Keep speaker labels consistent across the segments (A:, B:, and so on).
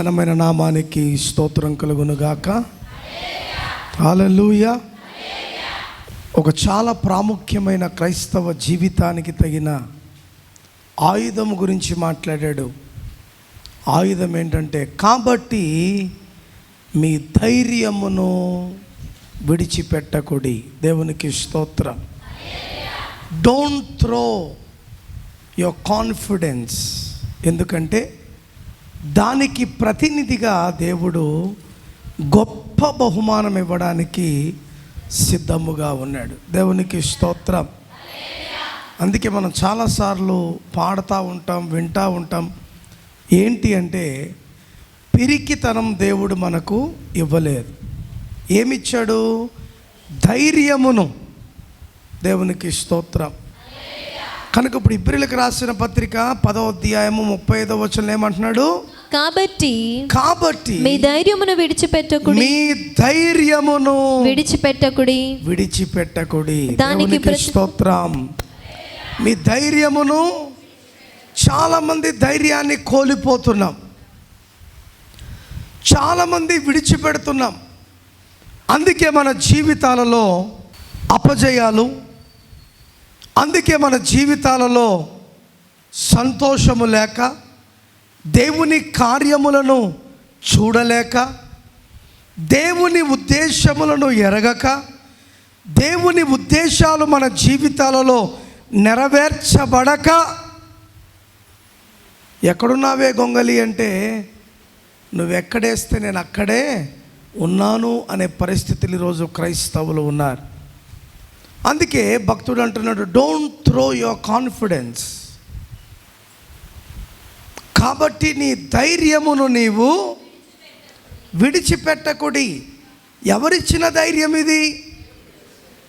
A: ఘనమైన నామానికి స్తోత్రం కలుగునుగాక. హాలూయ ఒక చాలా ప్రాముఖ్యమైన క్రైస్తవ జీవితానికి తగిన ఆయుధం గురించి మాట్లాడాడు. ఆయుధం ఏంటంటే కాబట్టి మీ ధైర్యమును విడిచిపెట్టకుడి. దేవునికి స్తోత్రం. డోంట్ త్రో యువర్ కాన్ఫిడెన్స్ ఎందుకంటే దానికి ప్రతినిధిగా దేవుడు గొప్ప బహుమానం ఇవ్వడానికి సిద్ధముగా ఉన్నాడు. దేవునికి స్తోత్రం. అందుకే మనం చాలాసార్లు పాడుతూ ఉంటాం వింటూ ఉంటాం. ఏంటి అంటే పిరికితనం దేవుడు మనకు ఇవ్వలేదు. ఏమిచ్చాడు? ధైర్యమును. దేవునికి స్తోత్రం. కనుక ఇప్పుడు ఇబ్రిలకు రాసిన పత్రిక పదో అధ్యాయము ముప్పై ఐదో వచనం ఏమంటున్నాడు?
B: కాబట్టి
A: కాబట్టి
B: మీ ధైర్యమును విడిచిపెట్టకుడి.
A: మీ ధైర్యమును
B: విడిచిపెట్టకుడి.
A: విడిచిపెట్టకుడి.
B: దానికి
A: స్తోత్రం. మీ ధైర్యమును చాలా మంది ధైర్యాన్ని కోల్పోతున్నాం. చాలా మంది విడిచిపెడుతున్నాం. అందుకే మన జీవితాలలో అపజయాలు అందుకే మన జీవితాలలో సంతోషము లేక దేవుని కార్యములను చూడలేక దేవుని ఉద్దేశములను ఎరగక దేవుని ఉద్దేశాలు మన జీవితాలలో నెరవేర్చబడక ఎక్కడున్నావే గొంగలి అంటే నువ్వెక్కడేస్తే నేను అక్కడే ఉన్నాను అనే పరిస్థితులు ఈరోజు క్రైస్తవులు ఉన్నారు. అందుకే భక్తుడు అంటున్నాడు డోంట్ త్రో యువర్ కాన్ఫిడెన్స్ కాబట్టి నీ ధైర్యమును నీవు విడిచిపెట్టకుడి. ఎవరిచ్చిన ధైర్యం ఇది?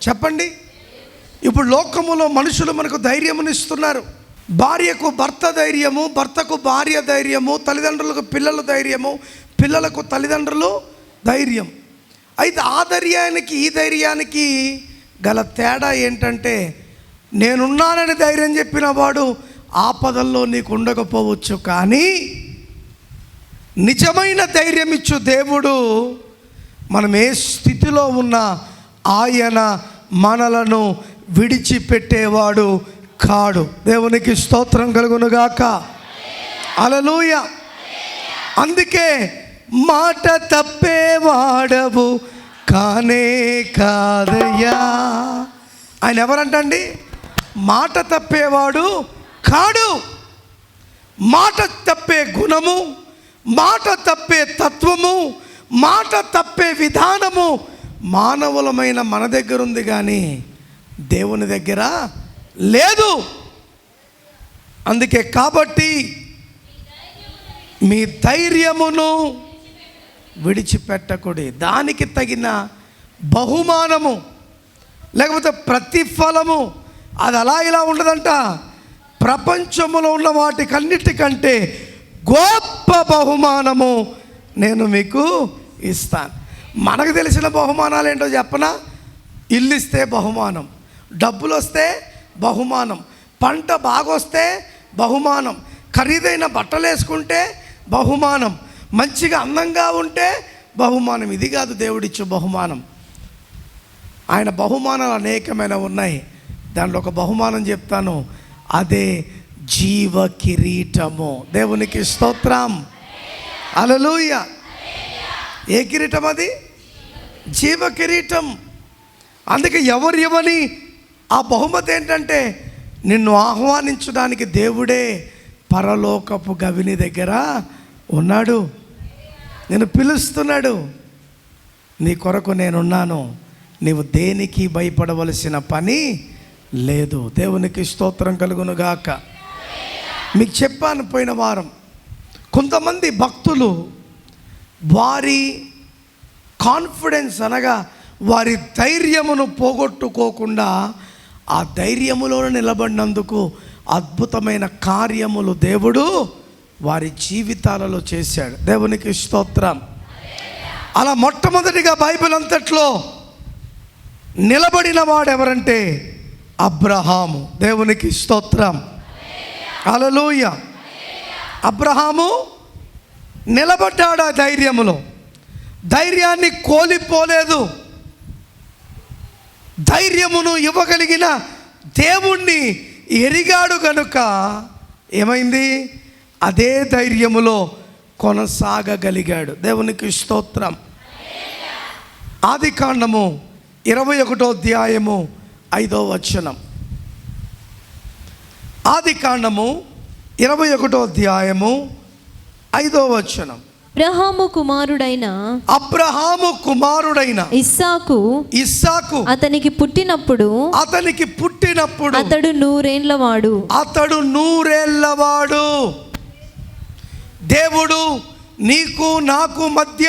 A: చెప్పండి. ఇప్పుడు లోకములో మనుషులు మనకు ధైర్యమునిస్తున్నారు భార్యకు భర్త ధైర్యము భర్తకు భార్య ధైర్యము తల్లిదండ్రులకు పిల్లల ధైర్యము పిల్లలకు తల్లిదండ్రులు ధైర్యం. అయితే ఆ ధైర్యానికి ఈ ధైర్యానికి గల తేడా ఏంటంటే నేనున్నానని ధైర్యం చెప్పిన వాడు ఆపదల్లో నీకు ఉండకపోవచ్చు కానీ నిజమైన ధైర్యం ఇచ్చు దేవుడు మనం ఏ స్థితిలో ఉన్నా ఆయన మనలను విడిచిపెట్టేవాడు కాడు. దేవునికి స్తోత్రం కలుగునుగాక. అలలోయ అందుకే మాట తప్పేవాడవు కానే కాదయ్యా. ఆయన ఎవరంటండి? మాట తప్పేవాడు కాడు. మాట తప్పే గుణము మాట తప్పే తత్వము మాట తప్పే విధానము మానవులమైన మన దగ్గర ఉంది కానీ దేవుని దగ్గర లేదు. అందుకే కాబట్టి మీ ధైర్యమును విడిచిపెట్టకుడి దానికి తగిన బహుమానము లేకపోతే ప్రతిఫలము అది అలా ఇలా ఉండదంట. ప్రపంచంలో ఉన్న వాటికన్నిటికంటే గొప్ప బహుమానము నేను మీకు ఇస్తాను. మనకు తెలిసిన బహుమానాలు ఏంటో చెప్పనా? ఇల్లు ఇస్తే బహుమానం డబ్బులు వస్తే బహుమానం పంట బాగొస్తే బహుమానం ఖరీదైన బట్టలు వేసుకుంటే బహుమానం మంచిగా అందంగా ఉంటే బహుమానం. ఇది కాదు దేవుడిచ్చే బహుమానం. ఆయన బహుమానాలు అనేకమైన ఉన్నాయి. దాంట్లో ఒక బహుమానం చెప్తాను. అదే జీవ కిరీటము. దేవునికి స్తోత్రం. అలలుయ ఏ కిరీటం అది? జీవ కిరీటం. అందుకే ఎవరు ఇవ్వని ఆ బహుమతి ఏంటంటే నిన్ను ఆహ్వానించడానికి దేవుడే పరలోకపు గవిని దగ్గర ఉన్నాడు. నేను పిలుస్తున్నాడు. నీ కొరకు నేనున్నాను. నీవు దేనికి భయపడవలసిన పని లేదు. దేవునికి స్తోత్రం కలుగును గాక. మీకు చెప్పాను పోయిన వారం కొంతమంది భక్తులు వారి కాన్ఫిడెన్స్ అనగా వారి ధైర్యమును పోగొట్టుకోకుండా ఆ ధైర్యములో నిలబడినందుకు అద్భుతమైన కార్యములు దేవుడు వారి జీవితాలలో చేశాడు. దేవునికి స్తోత్రం. అలా మొట్టమొదటిగా బైబిల్ అంతట్లో నిలబడిన వాడెవరంటే ఎవరంటే అబ్రహాము. దేవునికి స్తోత్రం. అలలోయ అబ్రహాము నిలబడ్డాడు ఆ ధైర్యములో. ధైర్యాన్ని కోలిపోలేదు. ధైర్యమును ఇవ్వగలిగిన దేవుణ్ణి ఎరిగాడు కనుక ఏమైంది? అదే ధైర్యములో కొనసాగగలిగాడు. దేవునికి స్తోత్రం. ఆది కాండము ఇరవై ఒకటో అధ్యాయము ఐదో వచనం. ఆది కాండము ఇరవై ఒకటో అధ్యాయము ఐదో వచనం.
B: అబ్రహాము కుమారుడైన
A: అబ్రహాము కుమారుడైన
B: ఇస్సాకు
A: ఇస్సాకు
B: అతనికి పుట్టినప్పుడు
A: అతనికి పుట్టినప్పుడు
B: అతడు నూరేండ్లవాడు
A: అతడు నూరేళ్ళవాడు దేవుడు నీకు నాకు మధ్య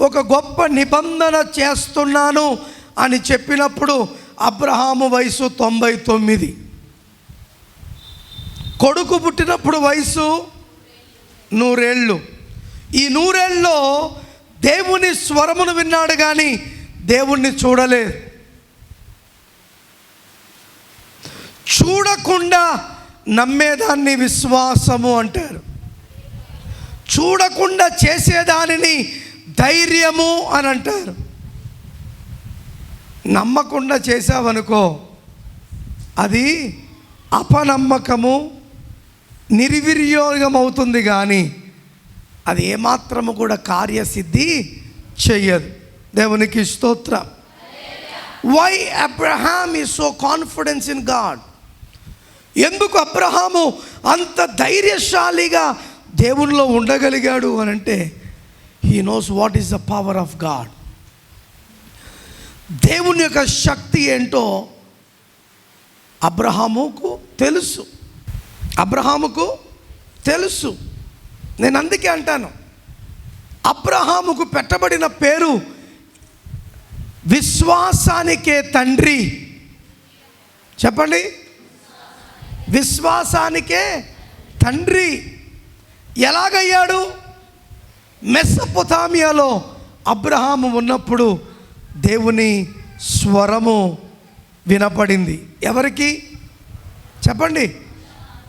A: ఒక గొప్ప నిబంధన చేస్తున్నాను అని చెప్పినప్పుడు అబ్రహాము వయసు తొంభై తొమ్మిది. కొడుకు పుట్టినప్పుడు వయసు నూరేళ్ళు. ఈ నూరేళ్ళలో దేవుని స్వరమును విన్నాడు కానీ దేవుణ్ణి చూడలేదు. చూడకుండా నమ్మేదాన్ని విశ్వాసము అంటారు. చూడకుండా చేసేదానిని ధైర్యము అని అంటారు. నమ్మకుండా చేసావనుకో అది అపనమ్మకము నిర్వినియోగం అవుతుంది కానీ అది ఏమాత్రము కూడా కార్యసిద్ధి చెయ్యదు. దేవునికి స్తోత్రం. Why Abraham is so confidence in God ఎందుకు అబ్రహాము అంత ధైర్యశాలిగా దేవునిలో ఉండగలిగాడు అని అంటే he knows what is the power of God దేవుని యొక్క శక్తి ఏంటో అబ్రహాముకు తెలుసు. అబ్రహాముకు తెలుసు. నేను అందుకే అంటాను అబ్రహాముకు పెట్టబడిన పేరు విశ్వాసానికే తండ్రి. చెప్పండి. విశ్వాసానికే తండ్రి. ఎలాగయ్యాడు? మెస్సపుతామియాలో అబ్రహాము ఉన్నప్పుడు దేవుని స్వరము వినపడింది. ఎవరికి? చెప్పండి.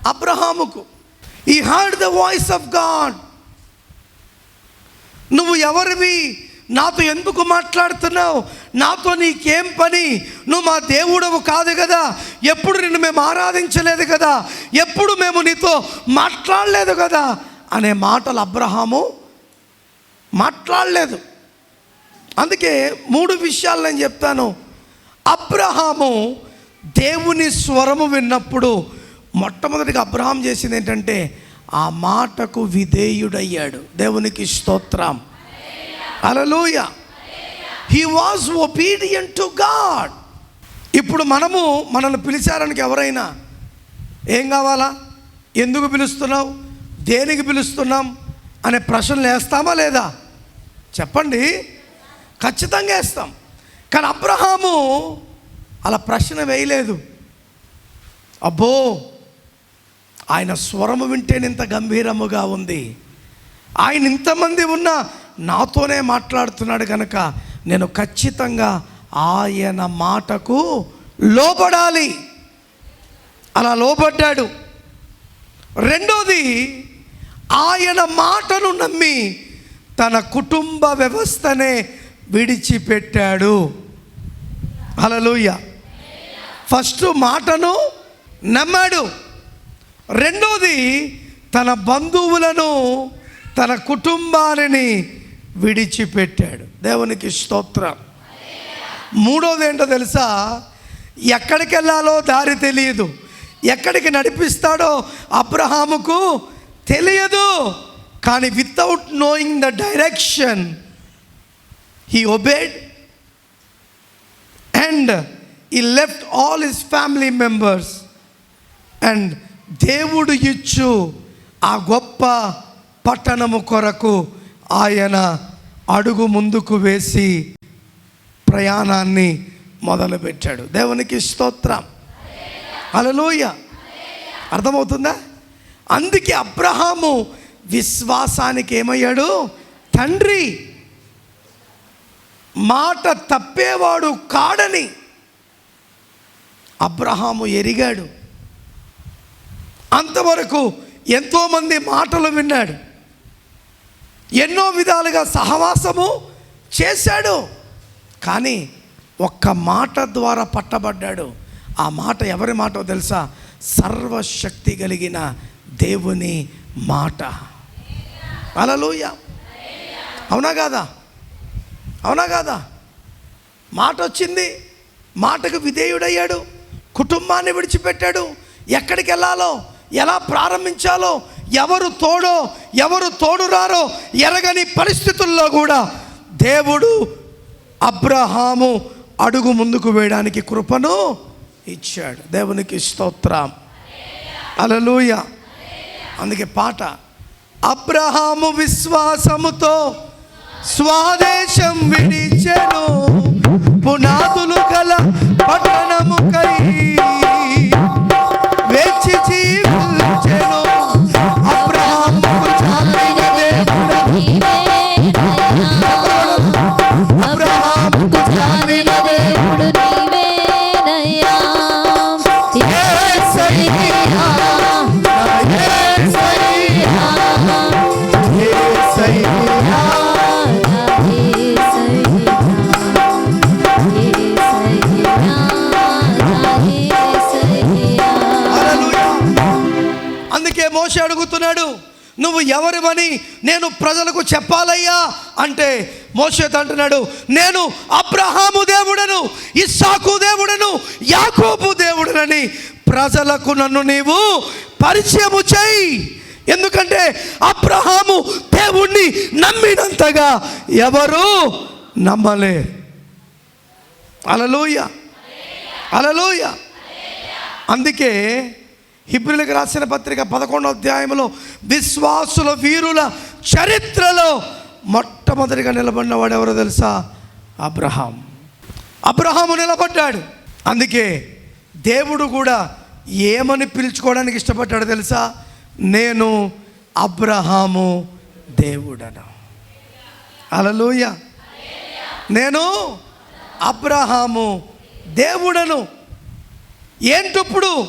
A: అబ్రహాముకు. He heard the voice of God నువ్వు ఎవరివి? నాతో ఎందుకు మాట్లాడుతున్నావు? నాతో నీకేం పని? నువ్వు మా దేవుడవు కాదు కదా. ఎప్పుడు నిన్ను మేము ఆరాధించలేదు కదా. ఎప్పుడు మేము నీతో మాట్లాడలేదు కదా. అనే మాటలు అబ్రహాము మాట్లాడలేదు. అందుకే మూడు విషయాలు నేను చెప్తాను. అబ్రహాము దేవుని స్వరము విన్నప్పుడు మొట్టమొదటిగా అబ్రహాం చేసింది ఏంటంటే ఆ మాటకు విధేయుడయ్యాడు. దేవునికి స్తోత్రం. అలలోయ he was obedient to God ఇప్పుడు మనము మనల్ని పిలిచారనికి ఎవరైనా ఏం కావాలా? ఎందుకు పిలుస్తున్నావు? దేనికి పిలుస్తున్నాం? అనే ప్రశ్నలు వేస్తామా లేదా? చెప్పండి. ఖచ్చితంగా వేస్తాం. కానీ అబ్రహాము అలా ప్రశ్న వేయలేదు. అబ్బో ఆయన స్వరము వింటేనే ఇంత గంభీరముగా ఉంది. ఆయన ఇంతమంది ఉన్నా నాతోనే మాట్లాడుతున్నాడు కనుక నేను ఖచ్చితంగా ఆయన మాటకు లోబడాలి. అలా లోబడ్డాడు. రెండోది ఆయన మాటను నమ్మి తన కుటుంబ వ్యవస్థనే విడిచిపెట్టాడు. హల్లెలూయ. ఫస్ట్ మాటను నమ్మాడు. రెండోది తన బంధువులను తన కుటుంబాన్ని విడిచిపెట్టాడు. దేవునికి స్తోత్రం. మూడోది ఏంటో తెలుసా? ఎక్కడికి వెళ్ళాలో దారి తెలియదు. ఎక్కడికి నడిపిస్తాడో అబ్రహాముకు తెలియదు. కానీ without knowing the direction he obeyed and he left all his family members and దేవుడు ఇచ్చు ఆ గొప్ప పట్టణము కొరకు ఆయన అడుగు ముందుకు వేసి ప్రయాణాన్ని మొదలుపెట్టాడు. దేవునికి స్తోత్రం. అలలోయ అర్థమవుతుందా? అందుకే అబ్రహాము విశ్వాసానికి ఏమయ్యాడు? తండ్రి మాట తప్పేవాడు కాడని అబ్రహాము ఎరిగాడు. అంతవరకు ఎంతోమంది మాటలు విన్నాడు. ఎన్నో విధాలుగా సహవాసము చేశాడు. కానీ ఒక్క మాట ద్వారా పట్టబడ్డాడు. ఆ మాట ఎవరి మాటో తెలుసా? సర్వశక్తి కలిగిన దేవుని మాట. అలలోయ అవునా కాదా? అవునా కాదా? మాట వచ్చింది మాటకు విధేయుడయ్యాడు కుటుంబాన్ని విడిచిపెట్టాడు. ఎక్కడికి వెళ్ళాలో ఎలా ప్రారంభించాలో ఎవరు తోడో ఎవరు తోడురారో ఎరగని పరిస్థితుల్లో కూడా దేవుడు అబ్రహాము అడుగు ముందుకు వేయడానికి కృపను ఇచ్చాడు. దేవునికి స్తోత్రం. అలలుయ అందుకే పాట అబ్రహాము విశ్వాసముతో స్వాదేశం విడిచెను. పునాదులు గల పట్టణముకై నాకు చెప్పాలయ్యా అంటే మోషేతో అంటున్నాడు నేను అబ్రహాము దేవుడను ఇస్సాకు దేవుడను యాకోబు దేవుడనని ప్రజలకు నన్ను నీవు పరిచయము చేయి. ఎందుకంటే అబ్రహాము దేవుణ్ణి నమ్మినంతగా ఎవరు నమ్మలే. అలలోయ. అలలోయ. అందుకే హిబ్రిలకు రాసిన పత్రిక పదకొండో అధ్యాయంలో విశ్వాసుల వీరుల చరిత్రలో మొట్టమొదటిగా నిలబడినవాడు ఎవరో తెలుసా? అబ్రహాం. అబ్రహాము నిలబడ్డాడు. అందుకే దేవుడు కూడా ఏమని పిలుచుకోవడానికి ఇష్టపడ్డాడు తెలుసా? నేను అబ్రహాము దేవుడను. అలలోయ నేను అబ్రహాము దేవుడను. ఏంటప్పుడు?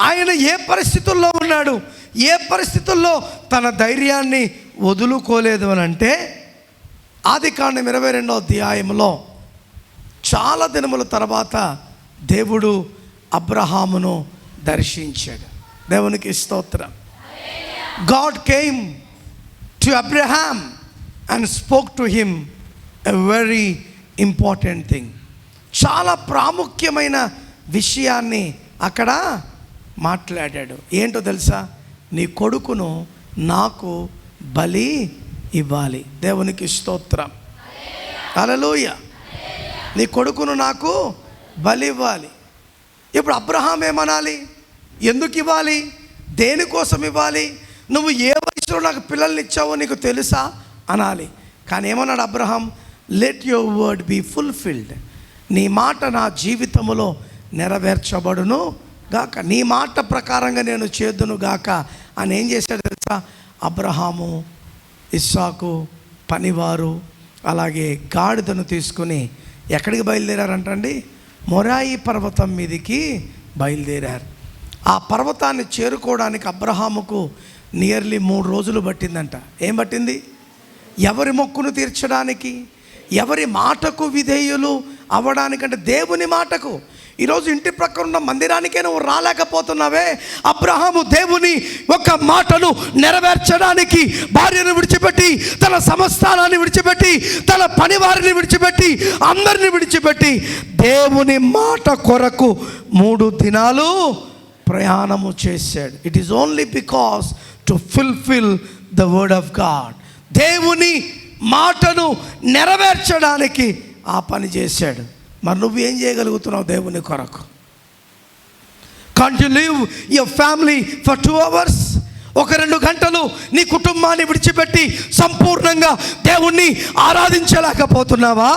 A: ఆయన ఏ పరిస్థితుల్లో ఉన్నాడు? ఏ పరిస్థితుల్లో తన ధైర్యాన్ని వదులుకోలేదు అని అంటే ఆది కాండం ఇరవై రెండో అధ్యాయంలో చాలా దినముల తర్వాత దేవుడు అబ్రహామును దర్శించాడు. దేవునికి స్తోత్రం. God came to Abraham and spoke to him a very important thing చాలా ప్రాముఖ్యమైన విషయాన్ని అక్కడ మాట్లాడాడు. ఏంటో తెలుసా? నీ కొడుకును నాకు బలి ఇవ్వాలి. దేవునికి స్తోత్రం. అలలోయ నీ కొడుకును నాకు బలి ఇవ్వాలి. ఇప్పుడు అబ్రహాం ఏమనాలి? ఎందుకు ఇవ్వాలి? దేనికోసం ఇవ్వాలి? నువ్వు ఏ వయసులో నాకు పిల్లల్ని ఇచ్చావో నీకు తెలుసా? అనాలి. కానీ ఏమన్నాడు Abraham? Let your word be fulfilled నీ మాట నా జీవితంలో నెరవేర్చబడును గాక. నీ మాట ప్రకారంగా నేను చేద్దును గాక. అని ఏం చేశాడు తెలుసా? అబ్రహాము ఇస్సాకు పనివారు అలాగే గాడిదను తీసుకుని ఎక్కడికి బయలుదేరారంటండి మొరాయి పర్వతం మీదికి బయలుదేరారు. ఆ పర్వతాన్ని చేరుకోవడానికి అబ్రహాముకు నియర్లీ మూడు రోజులు పట్టిందంట. ఏం పట్టింది? ఎవరి మొక్కును తీర్చడానికి ఎవరి మాటకు విధేయులు అవ్వడానికంటే దేవుని మాటకు ఈరోజు ఇంటి ప్రక్కన ఉన్న మందిరానికే నువ్వు రాలేకపోతున్నావే. అబ్రహాము దేవుని ఒక మాటను నెరవేర్చడానికి భార్యను విడిచిపెట్టి తన సమస్తానాన్ని విడిచిపెట్టి తన పనివారిని విడిచిపెట్టి అందరిని విడిచిపెట్టి దేవుని మాట కొరకు మూడు దినాలు ప్రయాణము చేశాడు. It is only because to fulfil the word of God దేవుని మాటను నెరవేర్చడానికి ఆ పని చేశాడు. మరి నువ్వు ఏం చేయగలుగుతున్నావు దేవుని కొరకు? Can't you leave your family for two hours ఒక రెండు గంటలు నీ కుటుంబాన్ని విడిచిపెట్టి సంపూర్ణంగా దేవుణ్ణి ఆరాధించలేకపోతున్నావా?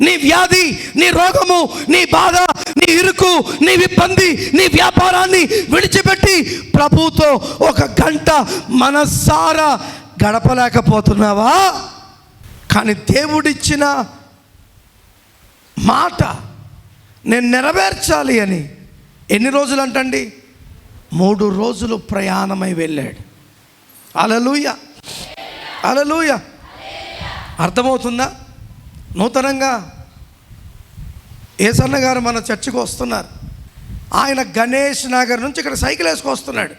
A: నీ వ్యాధి నీ రోగము నీ బాధ నీ ఇరుకు నీ ఇబ్బంది నీ వ్యాపారాన్ని విడిచిపెట్టి ప్రభుతో ఒక గంట మనసారా గడపలేకపోతున్నావా? కానీ దేవుడిచ్చిన మాట నేను నెరవేర్చాలి అని ఎన్ని రోజులు అంటండి మూడు రోజులు ప్రయాణమై వెళ్ళాడు. అలలుయ అలలుయ అర్థమవుతుందా? నూతనంగా ఏసన్న గారు మన చర్చికి వస్తున్నారు. ఆయన గణేష్ నగర్ నుంచి ఇక్కడ సైకిల్ వేసుకొస్తున్నాడు.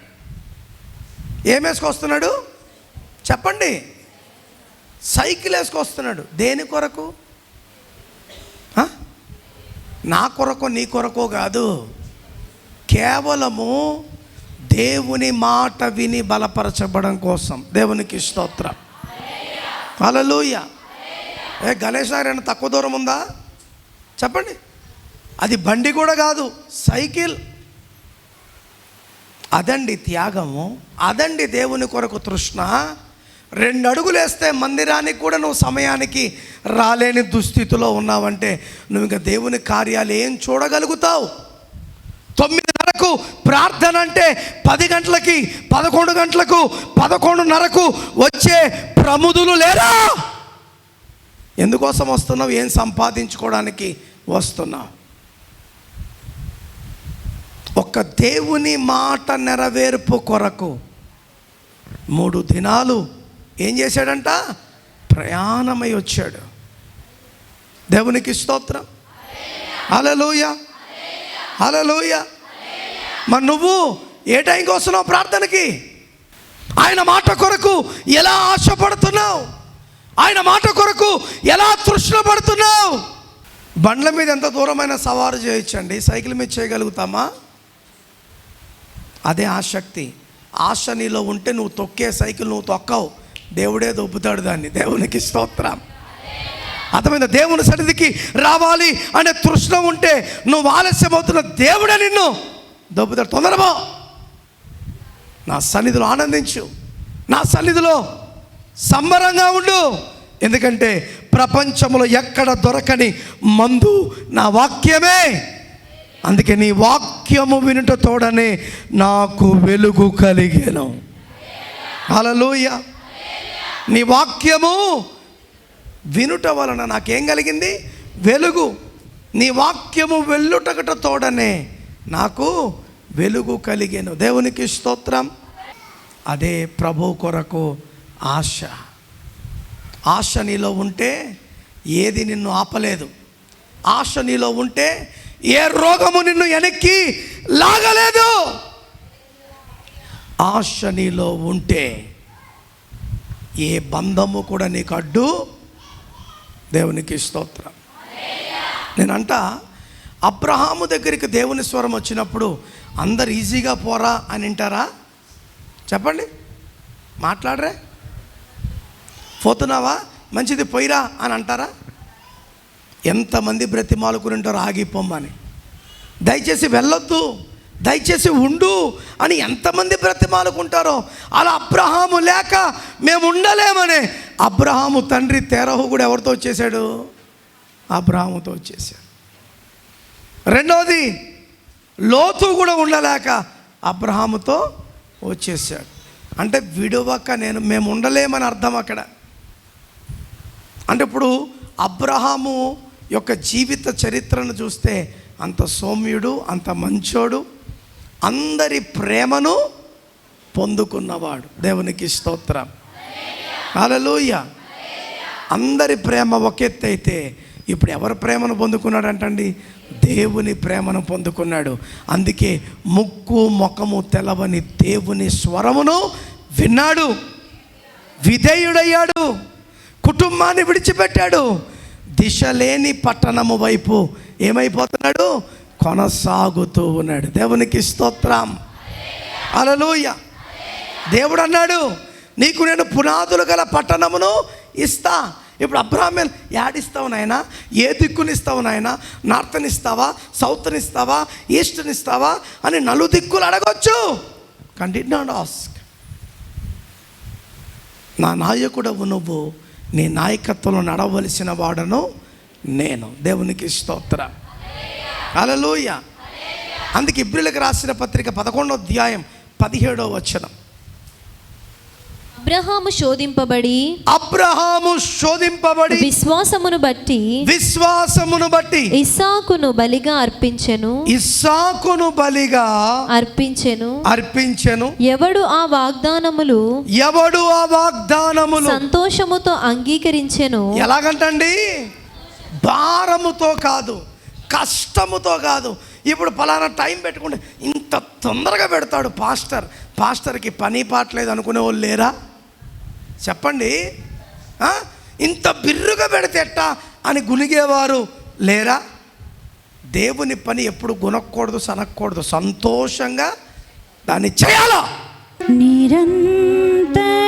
A: ఏం వేసుకొస్తున్నాడు? చెప్పండి. సైకిల్ వేసుకొస్తున్నాడు. దేని కొరకు? నా కొరకు నీ కొరకు కాదు. కేవలము దేవుని మాట విని బలపరచబడం కోసం. దేవునికి స్తోత్రం. హల్లెలూయా. ఏ గణేష్ నగర్ ఏమైనా తక్కువ దూరం ఉందా? చెప్పండి. అది బండి కూడా కాదు సైకిల్. అదండి త్యాగము. అదండి దేవుని కొరకు తృష్ణ. రెండు అడుగులు వేస్తే మందిరానికి కూడా నువ్వు సమయానికి రాలేని దుస్థితిలో ఉన్నావంటే నువ్వు ఇంకా దేవుని కార్యాలు ఏం చూడగలుగుతావు? తొమ్మిదిన్నరకు ప్రార్థన అంటే పది గంటలకి పదకొండు గంటలకు పదకొండున్నరకు వచ్చే ప్రముదులు లేరా? ఎందుకోసం వస్తున్నావు? ఏం సంపాదించుకోవడానికి వస్తున్నావు? ఒక దేవుని మాట నెరవేర్పు కొరకు మూడు దినాలు ఏం చేశాడంట? ప్రయాణమై వచ్చాడు. దేవునికి స్తోత్రం. అలలోయ అలలోయ మరి నువ్వు ఏ టైంకి వస్తున్నావు ప్రార్థనకి? ఆయన మాట కొరకు ఎలా ఆశపడుతున్నావు? ఆయన మాట కొరకు ఎలా తృష్ణ పడుతున్నావు? బండ్ల మీద ఎంత దూరమైన సవారు చేయొచ్చండి. సైకిల్ మీద చేయగలుగుతామా? అదే ఆసక్తి. ఆశ నీలో ఉంటే నువ్వు తొక్కే సైకిల్ నువ్వు తొక్కవు. దేవుడే దొబ్బుతాడు దాన్ని. దేవునికి స్తోత్రం. అర్థమైందా? దేవుని సన్నిధికి రావాలి అనే తృష్ణ ఉంటే నువ్వు ఆలస్యం అవుతున్న దేవుడే నిన్ను దొబ్బుతాడు. తొందరమో నా సన్నిధిలో ఆనందించు. నా సన్నిధిలో సంబరంగా ఉండు. ఎందుకంటే ప్రపంచంలో ఎక్కడ దొరకని మందు నా వాక్యమే. అందుకే నీ వాక్యము వినుట తోడనే నాకు వెలుగు కలిగాను. హల్లెలూయా. నీ వాక్యము వినుట వలన నాకేం కలిగింది? వెలుగు. నీ వాక్యము వెళ్ళుటకట తోడనే నాకు వెలుగు కలిగాను. దేవునికి స్తోత్రం. అదే ప్రభు కొరకు ఆశ. ఆశ నీలో ఉంటే ఏది నిన్ను ఆపలేదు. ఆశ నీలో ఉంటే ఏ రోగము నిన్ను వెనక్కి లాగలేదు. ఆశ నీలో ఉంటే ఏ బంధము కూడా నీకు అడ్డు? దేవునికి స్తోత్రం. నేనంట అబ్రహాము దగ్గరికి దేవుని స్వరం వచ్చినప్పుడు అందరు ఈజీగా పోరా అని వింటారా? చెప్పండి. మాట్లాడరే. పోతున్నావా? మంచిది పోయిరా అని అంటారా? ఎంతమంది బ్రతిమాలుకుని ఉంటారో ఆగిపోమ్మని దయచేసి వెళ్ళొద్దు. దయచేసి ఉండు అని ఎంతమంది బ్రతిమాలుకుంటారో అలా అబ్రహాము లేక మేము ఉండలేమని అబ్రహాము తండ్రి తెరహు కూడా ఎవరితో వచ్చేసాడు అబ్రహాముతో వచ్చేసాడు రెండవది లోతు కూడా ఉండలేక అబ్రహాముతో వచ్చేసాడు అంటే విడవక నేను మేము ఉండలేమని అర్థం అక్కడ. అంటే ఇప్పుడు అబ్రహాము యొక్క జీవిత చరిత్రను చూస్తే అంత సౌమ్యుడు అంత మంచోడు అందరి ప్రేమను పొందుకున్నవాడు. దేవునికి స్తోత్రం. అలలోయ అందరి ప్రేమ ఒక ఎత్తు అయితే ఇప్పుడు ఎవరి ప్రేమను పొందుకున్నాడంటండి? దేవుని ప్రేమను పొందుకున్నాడు. అందుకే ముక్కు ముఖము తెలవని దేవుని స్వరమును విన్నాడు. విధేయుడయ్యాడు. కుటుంబాన్ని విడిచిపెట్టాడు. దిశ లేని పట్టణము వైపు ఏమైపోతున్నాడు? కొనసాగుతూ ఉన్నాడు. దేవునికి స్తోత్రం. అలలోయ దేవుడు అన్నాడు నీకు నేను పునాదులు గల పట్టణమును ఇస్తా. ఇప్పుడు అబ్రాహ్మణ్ యాడిస్తావు నాయన? ఏ దిక్కునిస్తావు నాయన? నార్త్ని ఇస్తావా సౌత్ని ఇస్తావా ఈస్ట్ని ఇస్తావా అని నలు దిక్కులు అడగొచ్చు కండి నాట్ ఆస్క్ నా నాయకుడవు నువ్వు నీ నాయకత్వంలో నడవలసిన వాడను నేను. దేవునికి స్తోత్ర. అలలోయ అందుకే ఇబ్రిలకు రాసిన పత్రిక పదకొండో అధ్యాయం పదిహేడో వచనం.
B: అబ్రహాము శోధింపబడి
A: అబ్రహాము శోధింపబడి
B: విశ్వాసమును బట్టి
A: విశ్వాసమును బట్టి
B: ఇస్సాకును బలిగా అర్పించెను.
A: ఇస్సాకును బలిగా
B: అర్పించెను.
A: అర్పించెను.
B: ఎవడు ఆ వాగ్దానములు
A: ఎవడు ఆ వాగ్దానములు
B: సంతోషముతో అంగీకరించెను?
A: ఎలాగంటండి? భారముతో కాదు. కష్టముతో కాదు. ఇప్పుడు పలానా టైం పెట్టుకుంటే ఇంత తొందరగా పెడతాడు పాస్టర్. పాస్టర్కి పని పాటలేదు అనుకునే వాళ్ళు లేరా? చెప్పండి. ఇంత బిర్రుగా పెడితే ఎట్టా అని గునిగేవారు లేరా? దేవుని పని ఎప్పుడు గునక్కూడదు సనక్కూడదు. సంతోషంగా దాన్ని చేయాలా?
C: నిరంతర